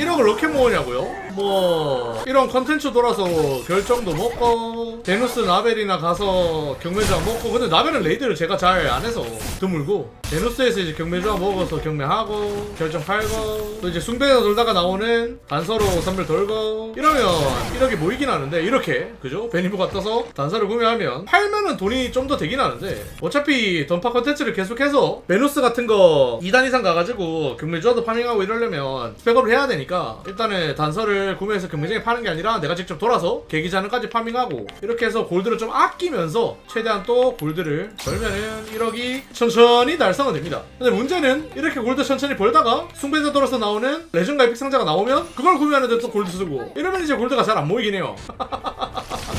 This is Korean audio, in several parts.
you know 1억을 어떻게 모으냐고요? 뭐 이런 컨텐츠 돌아서 결정도 먹고 데누스 나벨이나 가서 경매장 먹고 근데 나벨은 레이드를 제가 잘 안 해서 드물고 데누스에서 이제 경매장 먹어서 경매하고 결정 팔고 또 이제 숭배에서 돌다가 나오는 단서로 선물 돌고 이러면 1억이 모이긴 하는데 이렇게 그죠? 베니브가 떠서 단서를 구매하면 팔면은 돈이 좀 더 되긴 하는데 어차피 던파 컨텐츠를 계속해서 베누스 같은 거 2단 이상 가가지고 경매주화도 파밍하고 이러려면 스펙업을 해야 되니까 일단은 단서를 구매해서 경매장에 파는 게 아니라 내가 직접 돌아서 계기자는까지 파밍하고 이렇게 해서 골드를 좀 아끼면서 최대한 또 골드를 벌면은 1억이 천천히 달성은 됩니다 근데 문제는 이렇게 골드 천천히 벌다가 숭배자 돌아서 나오는 레전드 에픽 상자가 나오면 그걸 구매하는데 또 골드 쓰고 이러면 이제 골드가 잘 안 모이긴 해요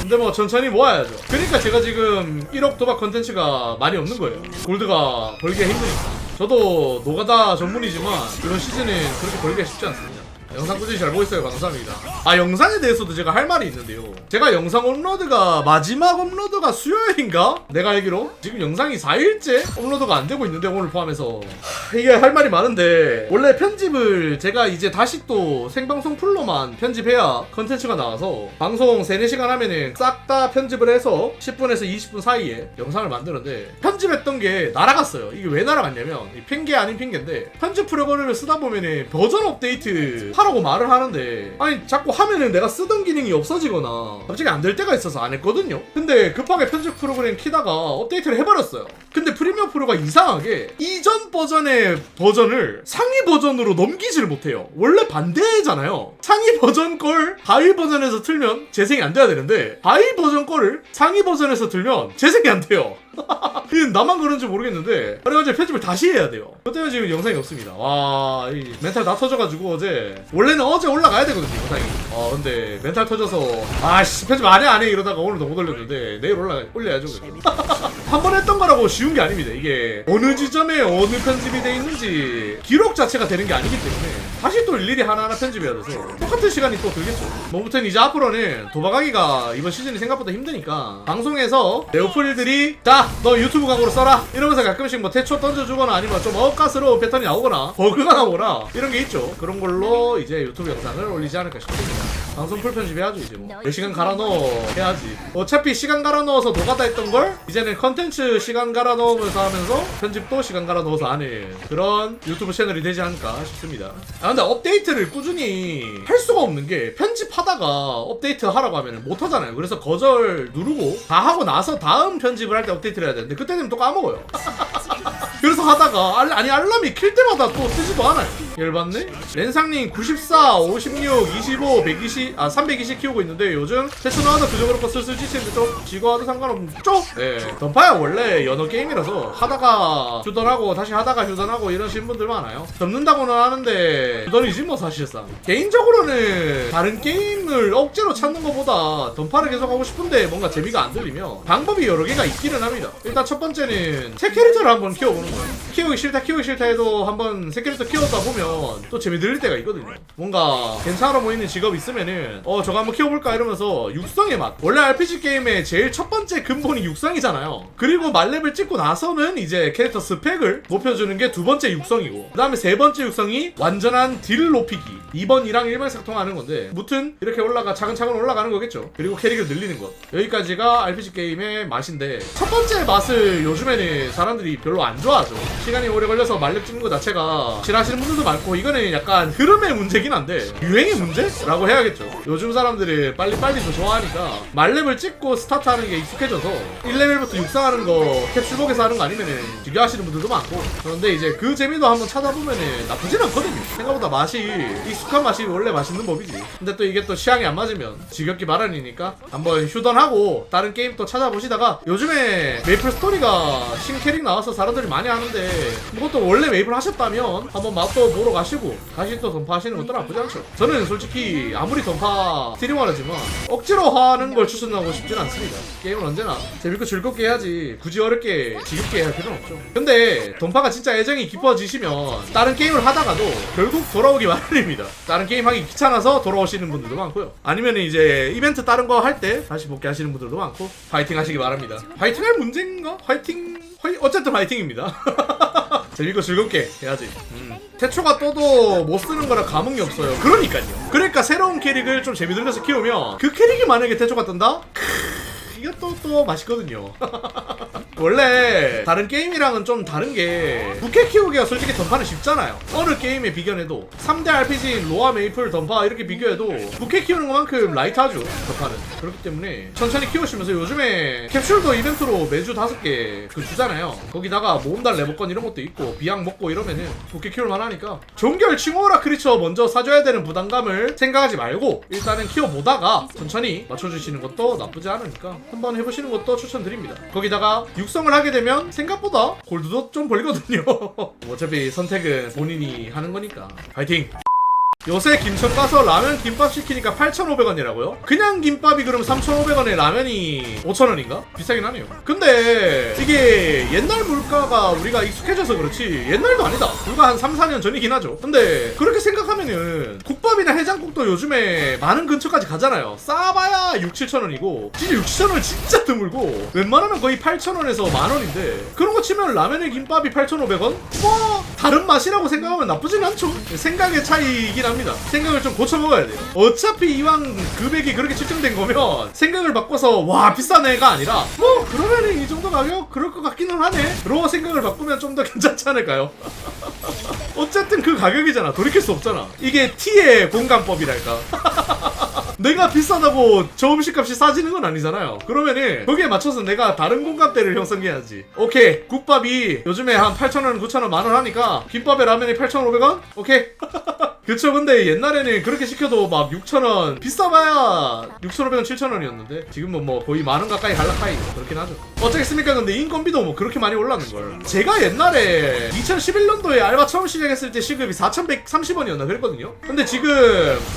근데 뭐 천천히 모아야죠. 그러니까 제가 지금 1억 도박 컨텐츠가 많이 없는 거예요. 골드가 벌기가 힘드니까. 저도 노가다 전문이지만 이번 시즌은 그렇게 벌기가 쉽지 않습니다. 영상 꾸준히 잘 보고 있어요. 감사합니다. 아 영상에 대해서도 제가 할 말이 있는데요. 제가 영상 업로드가 마지막 업로드가 수요일인가? 내가 알기로 지금 영상이 4일째 업로드가 안 되고 있는데 오늘 포함해서 하, 이게 할 말이 많은데 원래 편집을 제가 이제 다시 또 생방송 풀로만 편집해야 컨텐츠가 나와서 방송 3, 4시간 하면은 싹 다 편집을 해서 10분에서 20분 사이에 영상을 만드는데 편집했던 게 날아갔어요. 이게 왜 날아갔냐면 이 핑계 아닌 핑계인데 편집 프로그램을 쓰다 보면은 버전 업데이트 하라고 말을 하는데 아니 자꾸 하면은 내가 쓰던 기능이 없어지거나 갑자기 안 될 때가 있어서 안 했거든요. 근데 급하게 편집 프로그램 키다가 업데이트를 해버렸어요. 근데 프리미어 프로가 이상하게 이전 버전의 버전을 상위 버전으로 넘기지를 못해요. 원래 반대잖아요. 상위 버전 걸 하위 버전에서 틀면 재생이 안 돼야 되는데 하위 버전 거를 상위 버전에서 틀면 재생이 안 돼요. 이건 나만 그런지 모르겠는데 그래가지고 편집을 다시 해야 돼요. 그 때문에 지금 영상이 없습니다. 와, 이 멘탈 다 터져가지고 어제 원래는 어제 올라가야 되거든요 영상이. 어 근데 멘탈 터져서 아씨 편집 안해 안해 이러다가 오늘도 못 올렸는데 내일 올라 올려야죠. 한 번 했던 거라고 쉬운 게 아닙니다. 이게 어느 지점에 어느 편집이 돼 있는지 기록 자체가 되는 게 아니기 때문에 다시 또 일일이 하나하나 편집해야 돼서 똑같은 시간이 또 들겠죠. 뭐부터는 이제 앞으로는 도박하기가 이번 시즌이 생각보다 힘드니까 방송에서 네오프릴들이 자 너 유튜브 광고로 써라 이러면서 가끔씩 뭐 태초 던져주거나 아니면 좀 억가스러운 패턴이 나오거나 버그가 나오거나 이런 게 있죠. 그런 걸로 이제 유튜브 영상을 올리지 않을까 싶습니다. 방송 풀 편집해야죠 이제 뭐. 몇 시간 갈아 넣어 해야지. 어차피 시간 갈아 넣어서 노가다 했던 걸 이제는 컨텐츠 시간 갈아 넣으면서 하면서 편집도 시간 갈아 넣어서 하는 그런 유튜브 채널이 되지 않을까 싶습니다. 아 근데 업데이트를 꾸준히 할 수가 없는 게 편집하다가 업데이트 하라고 하면 못 하잖아요. 그래서 거절 누르고 다 하고 나서 다음 편집을 할 때 업데이트를 해야 되는데 그때 되면 또 까먹어요. 그래서 하다가 알, 아니 알람이 킬 때마다 또 뜨지도 않아요. 열받네. 렌상님 94, 56, 25, 120, 아 320 키우고 있는데 요즘 패션 하나 그저 그렇고 슬슬 지치는데 좀 지고 하도 상관없죠? 네. 던파야 원래 연어 게임이라서 하다가 휴던하고 다시 하다가 휴던하고 이러신 분들 많아요. 접는다고는 하는데 휴던이지 뭐 사실상. 개인적으로는 다른 게임을 억지로 찾는 것보다 던파를 계속 하고 싶은데 뭔가 재미가 안 들리면 방법이 여러 개가 있기는 합니다. 일단 첫 번째는 새 캐릭터를 한번 키워보는 거예요. 키우기 싫다 키우기 싫다 해도 한번 새 캐릭터 키웠다 보면 또 재미 들릴 때가 있거든요. 뭔가 괜찮아 보이는 직업 있으면은 어 저거 한번 키워볼까 이러면서 육성의 맛. 원래 RPG 게임의 제일 첫 번째 근본이 육성이잖아요. 그리고 말렙을 찍고 나서는 이제 캐릭터 스펙을 높여주는 게 두 번째 육성이고 그 다음에 세 번째 육성이 완전한 딜 높이기 2번이랑 일반색통하는 건데 무튼 이렇게 올라가 차근차근 올라가는 거겠죠. 그리고 캐릭을 늘리는 것 여기까지가 RPG 게임의 맛인데 첫 번째 맛을 요즘에는 사람들이 별로 안 좋아하죠. 시간이 오래 걸려서 말렙 찍는 것 자체가 싫어하시는 분들도 많고 이거는 약간 흐름의 문제긴 한데 유행의 문제라고 해야겠죠. 요즘 사람들이 빨리빨리 더 좋아하니까 말렙을 찍고 스타트하는 게 익숙해져서 1레벨부터 육상하는 거 캡슐복에서 하는 거 아니면은 비교하시는 분들도 많고 그런데 이제 그 재미도 한번 찾아보면은 나쁘진 않거든요. 생각보다 맛이 익숙한 맛이 원래 맛있는 법이지. 근데 또 이게 또 취향이 안 맞으면 지겹기 마련이니까 한번 휴던하고 다른 게임 또 찾아보시다가 요즘에 메이플 스토리가 신캐릭 나와서 사람들이 많이 하는데 그것도 원래 메이플 하셨다면 한번 맛도 보러 가시고 다시 또 던파하시는 것도 나쁘지 않죠. 저는 솔직히 아무리 던파 스트리머라지만 억지로 하는 걸 추천하고 싶진 않습니다. 게임은 언제나 재밌고 즐겁게 해야지 굳이 어렵게 지겹게 할 필요는 없죠. 근데 던파가 진짜 애정이 깊어지시면 다른 게임을 하다가도 결국 돌아오기 마련입니다. 다른 게임 하기 귀찮아서 돌아오시는 분들도 많고요. 아니면 이제 이벤트 다른 거 할 때 다시 복귀하시는 분들도 많고 파이팅 하시기 바랍니다. 파이팅 할 문제인가? 파이팅. 어쨌든 파이팅입니다. 재밌고 즐겁게 해야지. 음. 태초가 떠도 못 쓰는 거라 감흥이 없어요. 그러니까요. 그러니까 새로운 캐릭을 좀 재미 들려서 키우면 그 캐릭이 만약에 태초가 뜬다? 크으, 이것도 또 맛있거든요. 원래 다른 게임이랑은 좀 다른 게 부캐 키우기가 솔직히 던파는 쉽잖아요. 어느 게임에 비견해도 3대 RPG인 로아 메이플 던파 이렇게 비교해도 부캐 키우는 것만큼 라이트하죠. 던파는. 그렇기 때문에 천천히 키우시면서 요즘에 캡슐도 이벤트로 매주 다섯 개그 주잖아요. 거기다가 모험달 레버건 이런 것도 있고 비약 먹고 이러면은 부캐 키울 만하니까 종결 칭호라 크리처 먼저 사줘야 되는 부담감을 생각하지 말고 일단은 키워보다가 천천히 맞춰주시는 것도 나쁘지 않으니까 한번 해보시는 것도 추천드립니다. 거기다가 육성을 하게 되면 생각보다 골드도 좀 벌리거든요. 어차피 선택은 본인이 하는 거니까. 파이팅! 요새 김천 가서 라면 김밥 시키니까 8,500원이라고요? 그냥 김밥이 그럼 3,500원에 라면이 5,000원인가? 비싸긴 하네요. 근데 이게 옛날 물가가 우리가 익숙해져서 그렇지 옛날도 아니다. 불과 한 3, 4년 전이긴 하죠. 근데 그렇게 생각하면은 국밥이나 해장국도 요즘에 많은 근처까지 가잖아요. 싸봐야 6, 7,000원이고 진짜 6, 7,000원 진짜 드물고 웬만하면 거의 8,000원에서 만원인데 그런 거 치면 라면에 김밥이 8,500원? 뭐 다른 맛이라고 생각하면 나쁘진 않죠. 생각의 차이이긴 합니다. 생각을 좀 고쳐 먹어야 돼요. 어차피 이왕 금액이 그렇게 측정된 거면 생각을 바꿔서 와 비싼 애가 아니라 뭐 그러면은 이 정도 가격 그럴 것 같기는 하네. 로 생각을 바꾸면 좀 더 괜찮지 않을까요? 어쨌든 그 가격이잖아. 돌이킬 수 없잖아. 이게 T의 공감법이랄까. 내가 비싸다고 저 음식값이 싸지는 건 아니잖아요. 그러면은 거기에 맞춰서 내가 다른 공감대를 형성해야지. 오케이. 국밥이 요즘에 한 8,000원, 9,000원, 만원 하니까 김밥에 라면이 8,500원? 오케이. 그쵸 근데 옛날에는 그렇게 시켜도 막 6,000원 비싸봐야 6,500원 7,000원이었는데 지금은 뭐 거의 만원 가까이 갈라카이 그렇긴 하죠. 어쩌겠습니까? 근데 인건비도 뭐 그렇게 많이 올랐는걸. 제가 옛날에 2011년도에 알바 처음 시작했을 때 시급이 4,130원이었나 그랬거든요. 근데 지금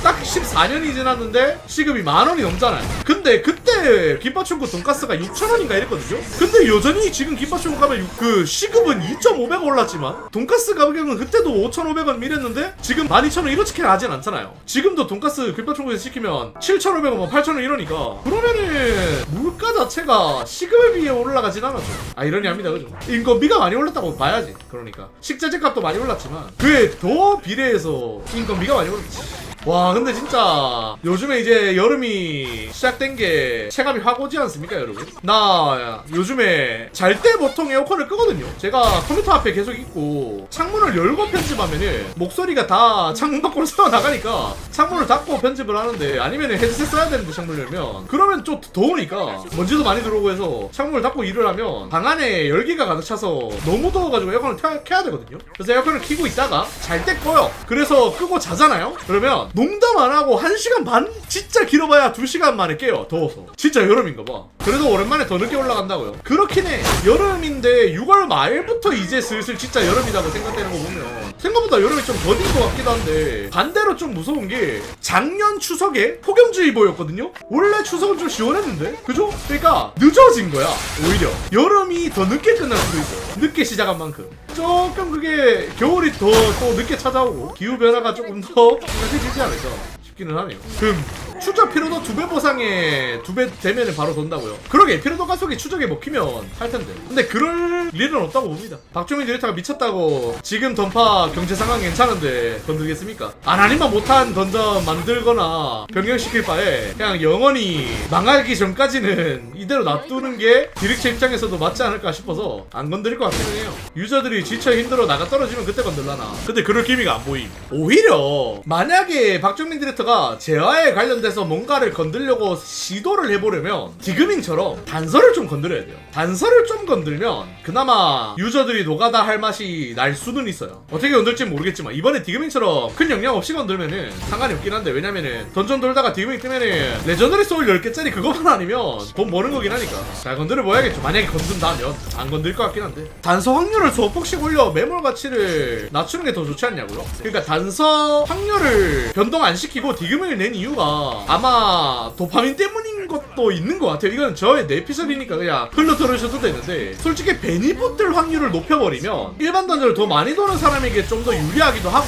딱 14년이 지났는데 시급이 만원이 넘잖아요. 근데 그때 김밥천국 돈가스가 6,000원인가 이랬거든요. 근데 여전히 지금 김밥천국 가면 유- 그 시급은 2,500원 올랐지만 돈가스 가격은 그때도 5,500원 밀었는데 지금 12,000원 이렇게 하진 않잖아요. 지금도 돈가스 김밥천국에서 시키면 7,500원, 뭐 8,000원 이러니까 그러면은 물가 자체가 시급에 비해 올라가진 않았죠. 아 이러니 합니다, 그죠? 인건비가 많이 올랐다고 봐야지. 그러니까 식자재 값도 많이 올랐지만 그에 더 비례해서 인건비가 많이 올랐지. 와 근데 진짜 요즘에 이제 여름이 시작된 게 체감이 확 오지 않습니까 여러분? 나 요즘에 잘 때 보통 에어컨을 끄거든요. 제가 컴퓨터 앞에 계속 있고 창문을 열고 편집하면은 목소리가 다 창문 밖으로 새어나가니까 창문을 닫고 편집을 하는데 아니면 헤드셋 써야 되는데 창문을 열면 그러면 좀 더우니까 먼지도 많이 들어오고 해서 창문을 닫고 일을 하면 방 안에 열기가 가득 차서 너무 더워가지고 에어컨을 켜, 켜야 되거든요. 그래서 에어컨을 켜고 있다가 잘 때 꺼요. 그래서 끄고 자잖아요. 그러면 농담 안 하고 1시간 반? 진짜 길어봐야 2시간 만에 깨요 더워서. 진짜 여름인가 봐. 그래도 오랜만에 더 늦게 올라간다고요. 그렇긴 해. 여름인데 6월 말부터 이제 슬슬 진짜 여름이라고 생각되는 거 보면 생각보다 여름이 좀 더딘 것 같기도 한데 반대로 좀 무서운 게 작년 추석에 폭염주의보였거든요? 원래 추석은 좀 시원했는데? 그죠? 그러니까 늦어진 거야 오히려. 여름이 더 늦게 끝날 수도 있어 늦게 시작한 만큼. 조금 그게 겨울이 더 또 늦게 찾아오고 기후 변화가 조금 더 심각해지지 않을까 싶기는 하네요. 금 추적 피로도 두 배 보상에 두 배 되면은 바로 돈다고요. 그러게 피로도 가속이 추적에 먹히면 할 텐데. 근데 그럴 일은 없다고 봅니다. 박종민 디렉터가 미쳤다고 지금 던파 경제 상황 괜찮은데 건들겠습니까? 아나님만 못한 던전 만들거나 변경시킬 바에 그냥 영원히 망하기 전까지는 이대로 놔두는 게 디렉터 입장에서도 맞지 않을까 싶어서 안 건드릴 것 같기는 해요. 유저들이 지쳐 힘들어 나가 떨어지면 그때 건들라나. 근데 그럴 기미가 안 보임. 오히려 만약에 박정민 디렉터가 재화에 관련 돼서 뭔가를 건들려고 시도를 해보려면 디그밍처럼 단서를 좀 건드려야 돼요. 단서를 좀 건들면 그나마 유저들이 노가다 할 맛이 날 수는 있어요. 어떻게 건들지 모르겠지만 이번에 디그밍처럼 큰 영향 없이 건들면은 상관이 없긴 한데 왜냐면은 던전 돌다가 디그밍 뜨면은 레전더리 소울 10개짜리 그것만 아니면 돈 버는 거긴 하니까 잘 건드려 봐야겠죠. 만약에 건든다면 안 건들 것 같긴 한데 단서 확률을 소폭씩 올려 매몰 가치를 낮추는 게 더 좋지 않냐고요? 그러니까 단서 확률을 변동 안 시키고 디그밍을 낸 이유가 아마 도파민 때문인 것도 있는 것 같아요. 이건 저의 내피셜이니까 그냥 흘러 들으셔도 되는데 솔직히 베니포틀 확률을 높여버리면 일반 던전을 더 많이 도는 사람에게 좀 더 유리하기도 하고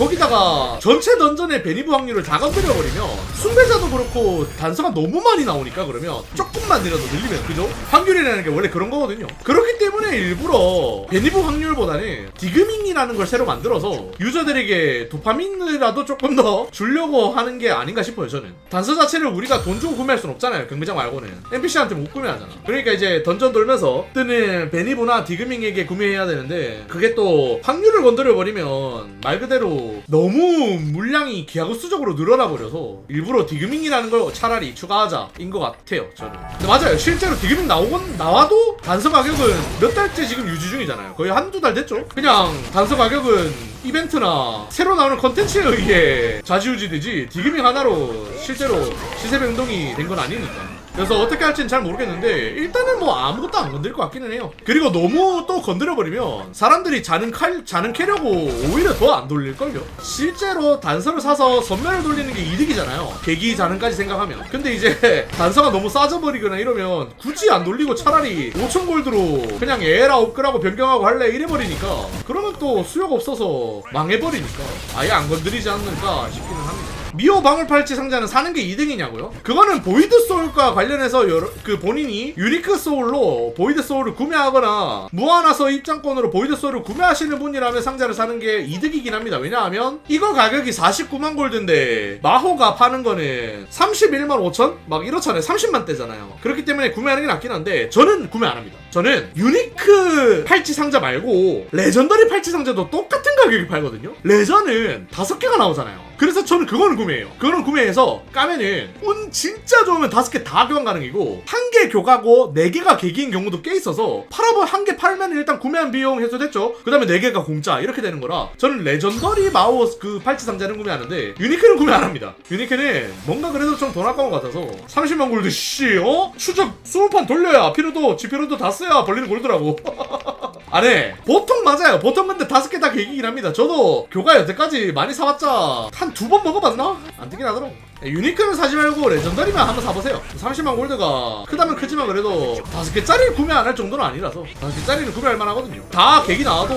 거기다가 전체 던전의 베니브 확률을 다 건드려버리면 숭배자도 그렇고 단서가 너무 많이 나오니까 그러면 조금만이라도 늘리면 그죠? 확률이라는 게 원래 그런 거거든요. 그렇기 때문에 일부러 베니브 확률보다는 디그밍이라는 걸 새로 만들어서 유저들에게 도파민이라도 조금 더 주려고 하는 게 아닌가 싶어요 저는. 단서 자체를 우리가 돈 주고 구매할 순 없잖아요 경매장 말고는. NPC한테 못 구매하잖아. 그러니까 이제 던전 돌면서 뜨는 베니브나 디그밍에게 구매해야 되는데 그게 또 확률을 건드려 버리면 말 그대로 너무 물량이 기하급수적으로 늘어나 버려서 일부러 디그밍이라는 걸 차라리 추가하자 인 것 같아요 저는. 근데 맞아요. 실제로 디그밍 나오건 나와도 단서 가격은 몇 달째 지금 유지 중이잖아요. 거의 한두 달 됐죠? 그냥 단서 가격은 이벤트나 새로 나오는 컨텐츠에 의해 좌지우지되지 디그밍 하나로 실제로 시세 변동이 된 건 아니니까 그래서 어떻게 할지는 잘 모르겠는데 일단은 뭐 아무것도 안 건들 것 같기는 해요. 그리고 너무 또 건드려 버리면 사람들이 자는 칼 자는 캐려고 오히려 더 안 돌릴 걸요. 실제로 단서를 사서 선멸을 돌리는 게 이득이잖아요. 계기 자는까지 생각하면. 근데 이제 단서가 너무 싸져 버리거나 이러면 굳이 안 돌리고 차라리 5천 골드로 그냥 에라 업그라고 변경하고 할래 이래 버리니까 그러면 또 수요가 없어서 망해 버리니까 아예 안 건드리지 않는가 싶기는 합니다. 미호 방울팔찌 상자는 사는 게 2등이냐고요? 그거는 보이드 소울과 관련해서 여러, 그 본인이 유니크 소울로 보이드 소울을 구매하거나 무한화서 입장권으로 보이드 소울을 구매하시는 분이라면 상자를 사는 게 이득이긴 합니다. 왜냐하면 이거 가격이 49만 골드인데 마호가 파는 거는 31만 5천? 막 이렇잖아요. 30만 대잖아요. 그렇기 때문에 구매하는 게 낫긴 한데 저는 구매 안 합니다. 저는 유니크 팔찌 상자 말고 레전더리 팔찌 상자도 똑같은 가격에 팔거든요. 레전은 다섯 개가 나오잖아요. 그래서 저는 그거는 구매해요. 그거는 구매해서 까면은 운 진짜 좋으면 다섯 개 다 교환 가능이고 한 개 교가고 네 개가 계기인 경우도 꽤 있어서 팔아보 한개 팔면 일단 구매한 비용 해소됐죠. 그 다음에 네 개가 공짜 이렇게 되는 거라 저는 레전더리 마우스 그 팔찌 상자는 구매하는데 유니크는 구매 안 합니다. 유니크는 뭔가 그래도 좀 돈 아까운 것 같아서 30만 골드 씨 어? 추적 20판 돌려야 피로도 지피로도 다 써야 벌리는 골드라고. 아네 보통 맞아요. 보통 근데 다섯 개 다 계기긴 합니다. 저도 교가 여태까지 많이 사봤자 한 두 번 먹어봤나? 안 되긴 하더라고. 유니크는 사지 말고 레전더리만 한번 사보세요. 30만 골드가 크다면 크지만 그래도 다섯 개짜리 구매 안 할 정도는 아니라서 다섯 개짜리는 구매할 만하거든요. 다 계기 나와도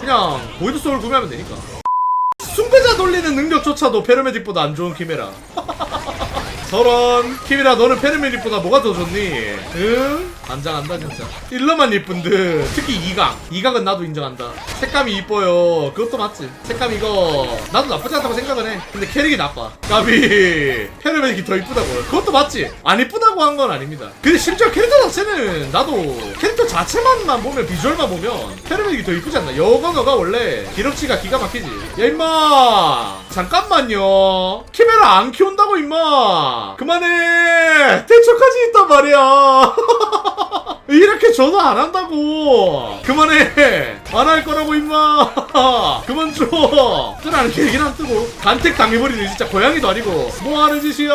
그냥 보이드 소울 구매하면 되니까. 숭배자 돌리는 능력조차도 페르메딕보다 안 좋은 키메라. 저런 키미라 너는 페르메딕보다 뭐가 더 좋니? 응? 안장한다 진짜. 일러만 예쁜 듯 특히 이각. 이각은 나도 인정한다. 색감이 이뻐요. 그것도 맞지. 색감 이거 나도 나쁘지 않다고 생각은 해. 근데 캐릭이 나빠. 까비. 페르메딕이 더 이쁘다고. 그것도 맞지. 안 이쁘다고 한 건 아닙니다. 근데 심지어 캐릭터 자체는 나도 캐릭터 자체만만 보면 비주얼만 보면 페르메딕이 더 이쁘지 않나. 여건어가 원래 기럭지가 기가 막히지. 야 임마! 잠깐만요. 키메라 안 키운다고 임마! 그만해! 대처까지 있단 말이야 이렇게 전화 안 한다고. 그만해. 안 할 거라고 임마. 그만 줘. 뜨라는 계획이 안 뜨고 간택 당해버리네 진짜. 고양이도 아니고. 뭐 하는 짓이야?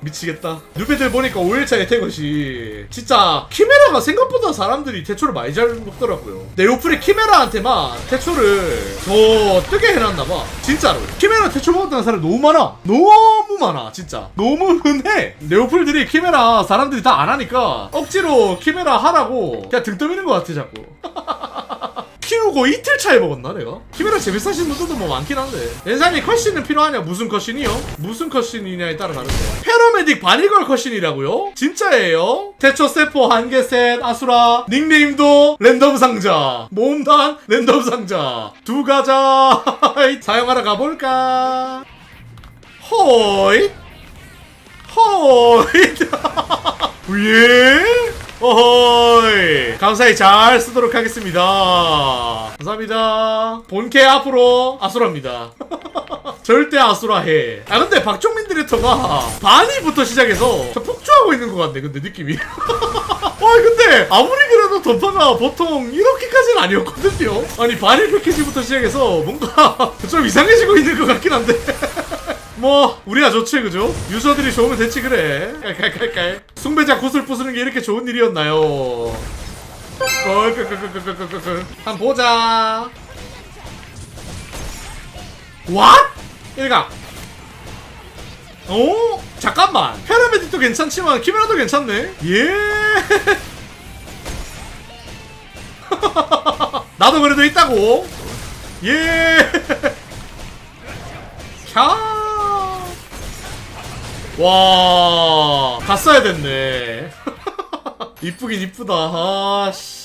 미치겠다. 누베들 보니까 5일차 혜택것이. 진짜 키메라가 생각보다 사람들이 대초를 많이 잘 먹더라고요. 네오플이 키메라한테만 대초를 더 뜨게 해놨나봐. 진짜로. 키메라 대초 먹었다는 사람 너무 많아. 너무 많아 진짜 너무 흔해 네오플들이 키메라 사람들이 다 안 하니까 억지로 키메라 하라고 그냥 등 떠미는 것 같아 자꾸 키우고 이틀 차에 먹었나 내가? 키메라 재밌어 하시는 분들도 뭐 많긴 한데 엔사님 컷신은 필요하냐? 무슨 컷신이요? 무슨 컷신이냐에 따라 다른데 패러메딕 바니걸 컷신이라고요? 진짜예요? 태초 세포 한개 셋 아수라 닉네임도 랜덤 상자 모음단 랜덤 상자 두 가자 사용하러 가볼까? 호잇 호잇 예? 어허이 감사히 잘 쓰도록 하겠습니다 감사합니다 본캐 앞으로 아수라입니다 절대 아수라 해. 아 근데 박종민 디렉터가 바니부터 시작해서 저 폭주하고 있는 것 같네. 근데 느낌이. 아 근데 아무리 그래도 던파가 보통 이렇게까지는 아니었거든요. 아니 바니 패키지부터 시작해서 뭔가 좀 이상해지고 있는 것 같긴 한데. 뭐 우리야 좋지 그죠? 유저들이 좋으면 됐지 그래. 깔깔깔깔. 숭배자 구슬 부수는 게 이렇게 좋은 일이었나요? 한번 보자. 왓? 일각 오 잠깐만 페라메딕도 괜찮지만 키메라도 괜찮네 예 나도 그래도 있다고 예! 캬! 와, 갔어야 됐네. 이쁘긴 이쁘다. 아, 씨.